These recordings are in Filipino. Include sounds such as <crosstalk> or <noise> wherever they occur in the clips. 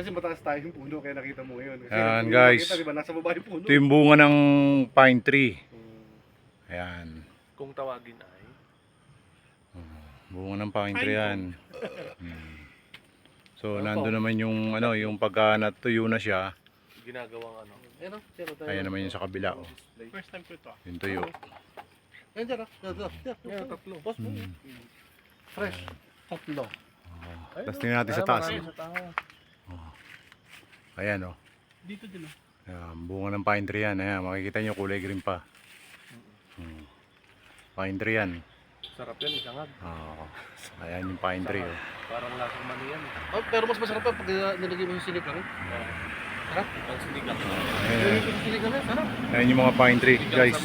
Kasi mataas tayo yung puno kaya nakita mo ngayon. Kasi Yan, yung guys. Nakita, diba? Nasa baba yung puno. Ito yung bunga ng pine tree. Hmm. Ayan. Kung tawagin ay. Bunga ng pine tree yan. Hmm. So, nandun naman yung, ano, yung pagka natuyo na siya, Ginagawang ano. Ayan o, zero tayo. ayan naman yung sa kabila. Oh. First time ko ito. Yung tuyo. Ayan dyan. Ayan, tatlo. Boss. Hmm. Fresh. Tatlo. Tapos tingnan natin sa taas. Sa taas. Ayan, oh. Dito din oh. Ayan, bunga ng pine tree yan. Ayan, makikita nyo kulay green pa. Hmm. Pine tree yan. Sarap yan, isangag. Oh. <laughs> Ayan yung pine tree. Oh. Parang lasang mani yan. Oh, pero mas masarap pa pag nilagay mo sa sinigang. Sarap. Ang sinigang. Ayan, sa sinigang na, sarap. ayan yung mga pine tree, guys.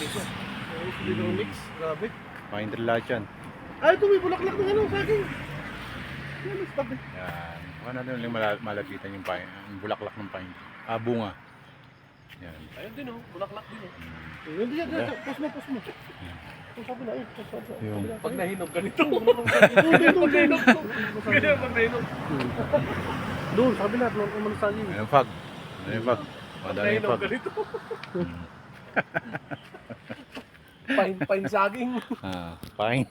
Sinigang mix. Grabe. Pine tree lahat yan. Ay, ito may bulaklak ng ano sa akin. Yan, stop eh. Ayan. Ano na yung mala- malapitan yung pine, yung bulaklak ng pine. Ah, bunga. Yan. Ayun din oh. Bulaklak din oh. Ayun, Hindi yan, yan. Pus mo, pus mo. Pus mo na, eh. Yung, Pag nahinog ganito. Doon, doon, doon, doon. Ganyan pag nahinog. Doon, sabi na, doon umano sa iyo. ayun fag. Ayun fag. Pag Madami yung nahinog fag. ganito. Pine, pine saging. Ah, pine.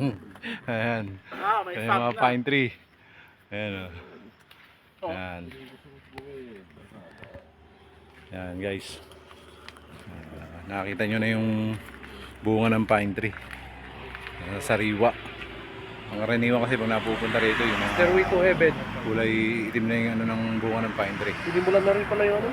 Ayan. Ah, may yung mga pine tree. Ayan. Oh. Ayan. Ayan guys. Ah, nakita nyo na yung bunga ng pine tree. Ah, sariwa. Ang karaniwan kasi pag napupunta rito yung mga Stairway to heaven. kulay itim na yung ano ng bunga ng pine tree. Lang na rin pala yung ano.